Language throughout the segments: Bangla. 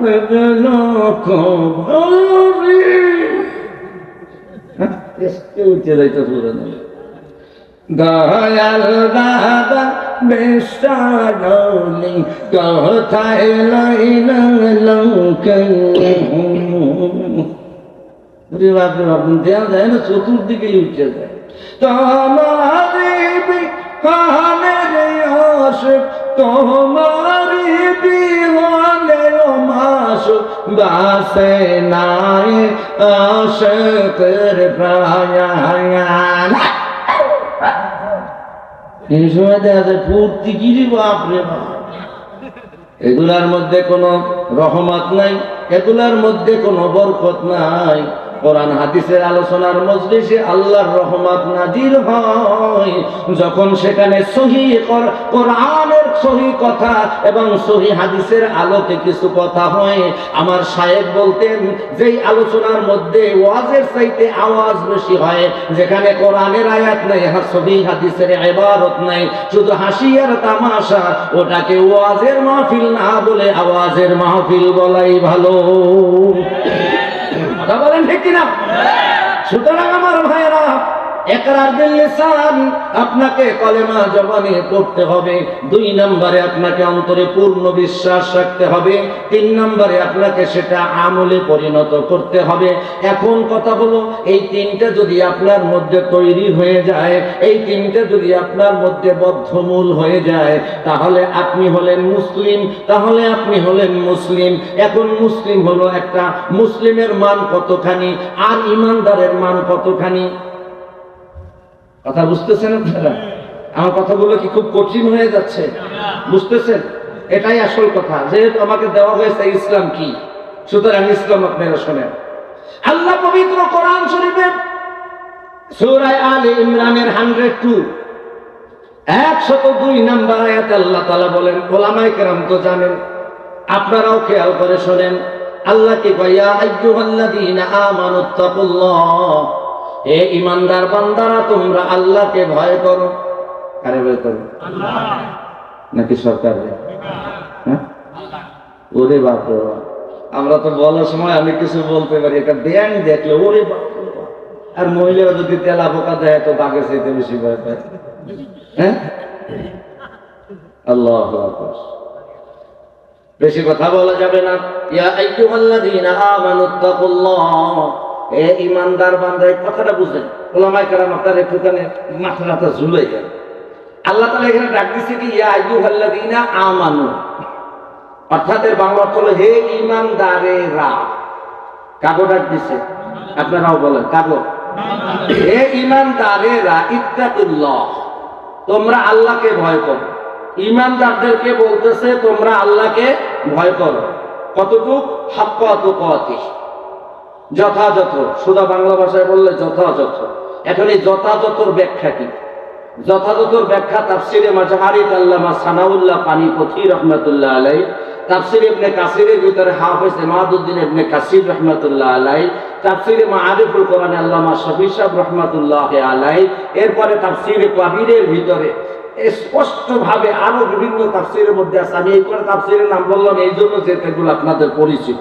গেল খবরে উঠে যাইতে পুরো না দয়াল দাদা বেশালি কোথায় লাইন লঙ্কে রে বাপরে বাপ দেওয়া যায় না চতুর্দিকে উঠে যায় তোমারি বিহানের আশিক তোমারি বিহানের নাই এই সময় দেখা যায় গিরি বাপরে বাপ এগুলার মধ্যে কোনো রহমত নাই, এগুলার মধ্যে কোনো বরকত নাই। কোরআন হাদিসের আলোচনার মজলিসে আল্লাহর রহমত নাজির হয়, যখন সেখানে সহি কর- কোরআনের সহি কথা এবং সহি হাদিসের আলোকে কিছু কথা হয়। আমার সাহেব বলতেন, যেই আলোচনার মধ্যে ওয়াজের চাইতে আওয়াজ বেশি হয়, যেখানে কোরআনের আয়াত নাই সহি হাদিসের নাই, শুধু হাসি আর তামাশা, ওটাকে ওয়াজের মাহফিল না বলে আওয়াজের মাহফিল বলাই ভালো। কথা বলেন ঠিক কিনা? সুতরাং আমার ভাইয়েরা একরার বিল লিসান আপনাকে কলেমা জবানে পড়তে হবে। দুই নম্বরে আপনাকে অন্তরে পূর্ণ বিশ্বাস রাখতে হবে। তিন নম্বরে আপনাকে সেটা আমলে পরিণত করতে হবে। এখন কথা হলো, এই তিনটা যদি আপনার মধ্যে তৈরি হয়ে যায়, এই তিনটা যদি আপনার মধ্যে বদ্ধমূল হয়ে যায়, তাহলে আপনি হলেন মুসলিম। তাহলে আপনি হলেন মুসলিম। এখন মুসলিম হলো একটা, মুসলিমের মান কতখানি, আর ইমানদারের মান কতখানি? কথা বুঝতেছেন আপনারা? আমার কথাগুলো কি খুব কঠিন হয়ে যাচ্ছে? বুঝতেছেন? এটাই আসল কথা। যেহেতু আমাকে দেওয়া হয়েছে ইসলাম কি? সুতরাং ইসলাম আপনারা শোনেন। আল্লাহ পবিত্র কোরআন শরীফের সূরায় আলে ইমরানের হান্ড্রেড টু, একশত দুই নাম্বার আয়াতে আল্লাহ তালা বলেন ওলামাই কেরাম তো জানেন, আপনারাও খেয়াল করে শোনেন আল্লাহ কি কয়া আইয়ুহাল্লাযীনা আমানুত্তাকুল্লাহ হে ইমানদার বান্দারা তোমরা আল্লাহকে ভয় করো। কারে ভয় করো? নাকি সরকার হ্যাঁ? ওরে বাপ আমরা তো বলার সময় আমি কিছু বলতে পারি একটা ব্যাং দেখলে ওরে বাপ আর মহিলারা যদি তেলা বোকা দেয় তো বাঘের চাইতে বেশি ভয় পায়। হ্যাঁ? আল্লাহ। বেশি কথা বলা যাবে না। ইয়া আইয়ুহাল্লাযীনা আমানুত্তাকুল্লাহ এ ইমানদার বান্দা কথাটা বুঝেন ওলামায়ে কেরাম আপনার একটুখানি মাথা মাথা ঝুলে গেল। আল্লাহ তাআলা এখানে ডাক দিচ্ছে কি, ইয়া আইয়ুহাল্লাযীনা আমানু। অর্থাৎ এর বাংলা অর্থ হলো, হে ইমানদারেরা। কাগো ডাক দিছে। আপনারাও বলেন, কাগো। হে ইমানদারেরা, ইত্তাকুল্লাহ। তোমরা আল্লাহকে ভয় করো। ইমানদারদেরকে বলতেছে, তোমরা আল্লাহকে ভয় করো। কতটুক? হাক্কাত কতি যথাযথ। সুদা বাংলা ভাষায় বললে যথাযথ। এখন এই যথাযথর ব্যাখ্যা কি? যথাযথর ব্যাখ্যা তাফসিরে মাজাহারিত আল্লামা সানাউল্লাহ পানিপথি রহমতুল্লাহ আলাই তাফসির ইবনে কাসিরের ভিতরে হাফেজ ইমাদউদ্দিন ইবনে কাসির রহমতুল্লাহ আলাই তাফসিরে মাআরিফুল কোরআন আল্লামা শফি সাহেব রহমতুল্লাহ আলাই এরপরে তাফসিরে কবিরের ভিতরে স্পষ্ট ভাবে আরও বিভিন্ন তাফসিরের মধ্যে আছে। আমি এই করে তাফসিরের নাম বললাম, এই জন্য যে আপনাদের পরিচিত।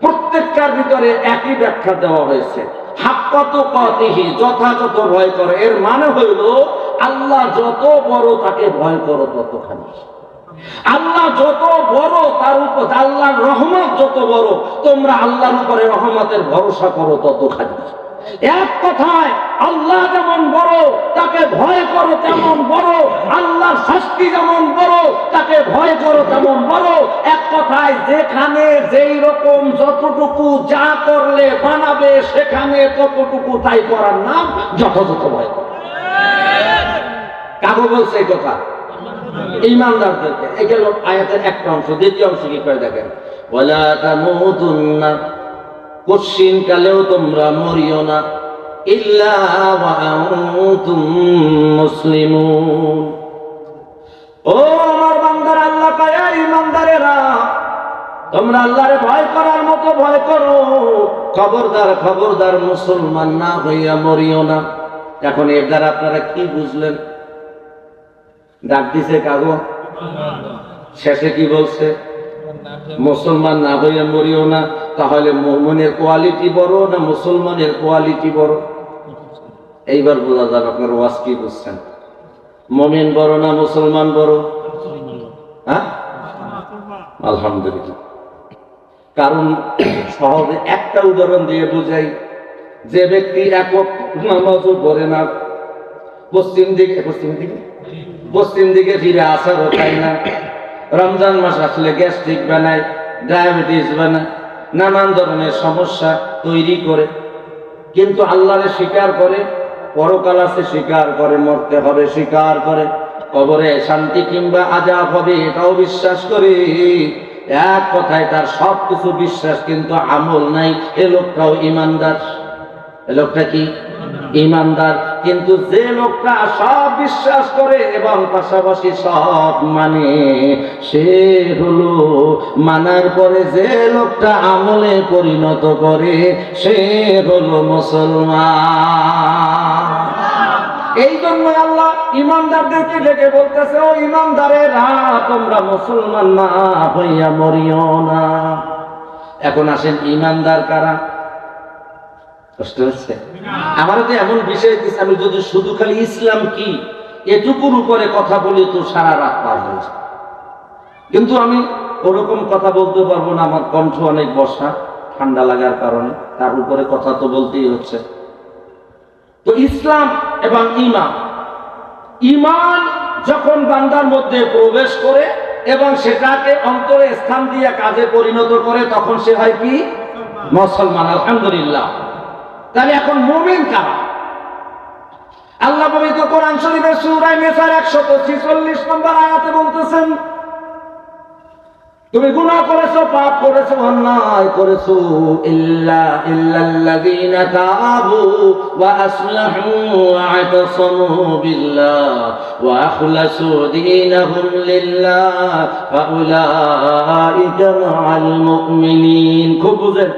প্রত্যেকটার ভিতরে একই ব্যাখ্যা দেওয়া হয়েছে। যথাযথ ভয় করো। এর মানে হইল, আল্লাহ যত বড় তাকে ভয় করো ততখানি। আল্লাহ যত বড় তার উপর, আল্লাহর রহমত যত বড়, তোমরা আল্লাহর উপরে রহমতের ভরসা করো ততখানি। এক কথায়, আল্লাহ যেমন বড়, তাকে ভয় করো তেমন বড়। আল্লাহর শাস্তি যেমন বড়, তাকে ভয় করো তেমন বড়। এক কথায়, যেখানে যেই রকম যতটুকু যা করলে বানাবে, সেখানে ততটুকু তাই করার নাম যথাযথ ভয় করো। কাগো বলছে এই কথা, ইমানদারদেরকে। গেল আয়াতের একটা অংশ, দ্বিতীয় অংশ কি করে দেখেন? কশ্চিন কালেও তোমরা মরিও না। মুসলিমুন। ও আমার বান্দার, আল্লাহ কায়া ইমানদারেরা, তোমরা আল্লাহরে ভয় করার মতো ভয় করো। খবরদার খবরদার মুসলমান না হইয়া মরিও না। এখন এর দ্বারা আপনারা কি বুঝলেন? ডাক দিছে কাগো। শেষে কি বলছে? মুসলমান না হইয়া মরিও না। তাহলে মোমনের কোয়ালিটি বড় না মুসলমানের কোয়ালিটি বড়? এইবার বোঝা যাবে আপনার ওয়াজ কি বুঝছেন। মমিন বড় না মুসলমান বড়? হ্যাঁ? আলহামদুলিল্লাহ। কারণ সহজে একটা উদাহরণ দিয়ে বুঝাই, যে ব্যক্তি একক নামাজও পড়ে না, পশ্চিম দিকে পশ্চিম দিকে? পশ্চিম দিকে ফিরে আসারও খায় না। রমজান মাস আসলে গ্যাস্ট্রিক বানায়, ডায়াবেটিস বানায় নানান ধরনের সমস্যা তৈরি করে। কিন্তু আল্লাহরে স্বীকার করে, পরকাল আছে, স্বীকার করে, মরতে হবে, স্বীকার করে। কবরে শান্তি কিংবা আজাব হবে, এটাও বিশ্বাস করে। এক কথায় তার সব কিছু বিশ্বাস, কিন্তু আমল নাই। এ লোকটাও ইমানদার। এ লোকটা কি? ইমানদার। কিন্তু যে লোকটা সব বিশ্বাস করে এবং পাশাপাশি সব মানে সে হলো মানার পরে যে লোকটা আমলে পরিণত করে, সে হলো মুসলমান। এই জন্য আল্লাহ ইমানদারদেরকে ডেকে বলতেছে, ও ইমানদারেরা, তোমরা মুসলমান না হইয়া মরিও না। এখন আসেন ইমানদার কারা? কষ্ট তো এমন বিষয় দিচ্ছে আমি যদি শুধু খালি ইসলাম কি, এটুকুর উপরে কথা বলি তো সারা রাত পার হয়ে যায়। কিন্তু আমি ওরকম কথা বলতে পারব না, আমার কণ্ঠ অনেক বর্ষা, ঠান্ডা লাগার কারণে, তার উপরে কথা তো বলতেই হচ্ছে। তো ইসলাম এবং ইমান ইমান যখন বান্দার মধ্যে প্রবেশ করে এবং সেটাকে অন্তরে স্থান দিয়ে কাজে পরিণত করে, তখন সে হয় কি? মুসলমান, আলহামদুলিল্লাহ। তাহলে এখন মুমিন কারা? আল্লাহ পবিত্র কোরআন শরীফের সূরা নিসার 146 নম্বর আয়াতে বলতেছেন, তুমি গুনাহ করেছ, পাপ করেছ, অন্যায় করেছ, ইল্লা, ইল্লাল্লাযীনা তাবু ওয়া আসলাহু ওয়া আতাসামু বিল্লাহ ওয়া আখলাসু দীনাহুম লিল্লাহ, ফাউলাইকা মাআল মুমিনিন। খুব বুঝেন।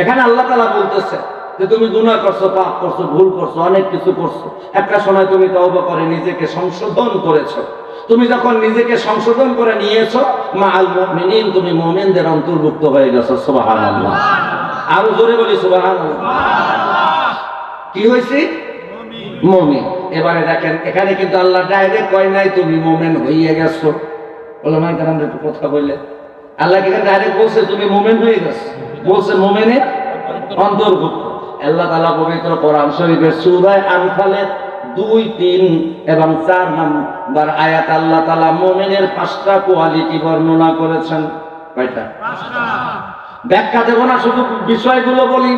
এখানে আল্লাহ তাআলা বলতেছে যে তুমি গুনাহ করছ, পাপ করছ, ভুল করছ, অনেক কিছু করছ, একটা সময় তুমি তওবা করে নিজেকে সংশোধন করেছ। তুমি যখন নিজেকে সংশোধন করে নিয়েছো মা আল মুমিনিন, তুমি মুমিনদের অন্তর্ভুক্ত হয়ে গেছো, সুবহানাল্লাহ। আরও জোরে বলি, সুবহানাল্লাহ। কি হয়েছে? মুমিন। এবারে দেখেন, এখানে কিন্তু আল্লাহ ডাইরেক্ট কয় নাই, তুমি মুমিন হইয়ে গেছো। বলো মাই কারণ একটু কথা বললে। আল্লাহ কি ডাইরেক্ট বলছে, তুমি মুমিন হয়ে গেছো? বলছে মুমিনের অন্তর্ভুক্ত। আল্লাহ তালা পবিত্র কোরআন শরীফের সূরা আনফালের দুই তিন এবং চার নাম্বার আয়াত আল্লাহ তালা মোমেনের পাঁচটা কোয়ালিটি বর্ণনা করেছেন। কয়টা? ব্যাখ্যা দেব না শুধু বিষয়গুলো বলি।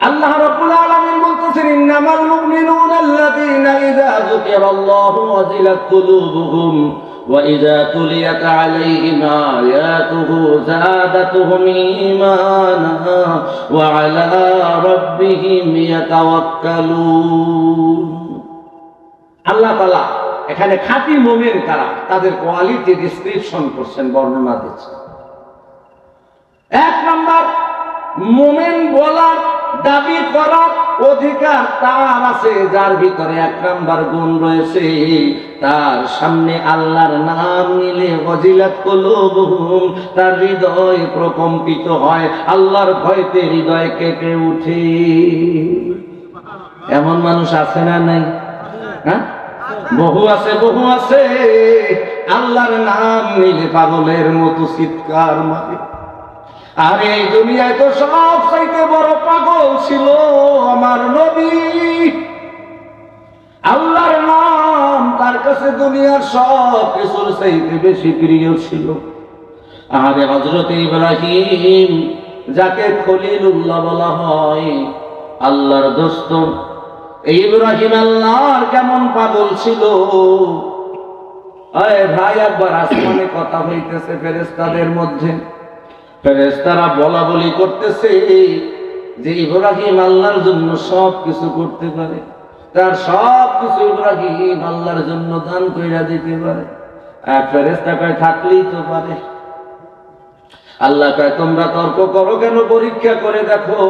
আল্লাহ রাব্বুল আলামিন বলতেছেন ইন্নামাল মুমিনুনা আল্লাযীনা ইযা যুকিরাল্লাহু ওয়াজিলাত কুলুবুহুম। وإذا تليت عليهم آياته زادتهم إيمانا وعلى ربهم يتوكلون আল্লাহ তালা এখানে খাঁটি মুমিন কারা তাদের কোয়ালিটি ডিসক্রিপশন করছেন বর্ণনা দিচ্ছেন এক নম্বর মুমিন বলার দাবি করার অধিকার তার আছে, যার ভিতরে এক নাম্বার গুণ রয়েছে। তার সামনে আল্লাহর নাম নিলে অজিলাত কলুবহুম, তার হৃদয় প্রকম্পিত হয়, আল্লাহর ভয়তে হৃদয় কেঁপে উঠে এমন মানুষ আছে না নাই? হ্যাঁ? বহু আছে বহু আছে। আল্লাহর নাম নিলে পাগলের মতো চিৎকার মারে। আর এই দুনিয়ায় তো সব চাইতে বড় পাগল ছিল আমার নবী। আল্লাহর নাম তার কাছে দুনিয়ার সব কিছুর চাইতে বেশি প্রিয় ছিল। আরে হজরত ইব্রাহিম, যাকে খলিলুল্লাহ বলা হয়, আল্লাহর দোস্ত, ইব্রাহিম আল্লাহর কেমন পাগল ছিল? ভাই, একবার আসমানে কথা হইতেছে ফেরেস্তাদের মধ্যে। ফেরেস্তারা বলা বলি করতেছে যে ইব্রাহিম আল্লাহর জন্য সব কিছু করতে পারে। তার সব কিছু ইব্রাহিম আল্লাহর জন্য দান কইরা দিতে পারে। আর ফেরেস্তা কয়, থাকলেই তো পারে। আল্লাহ কয়, তোমরা তর্ক করো কেন? পরীক্ষা করে দেখো।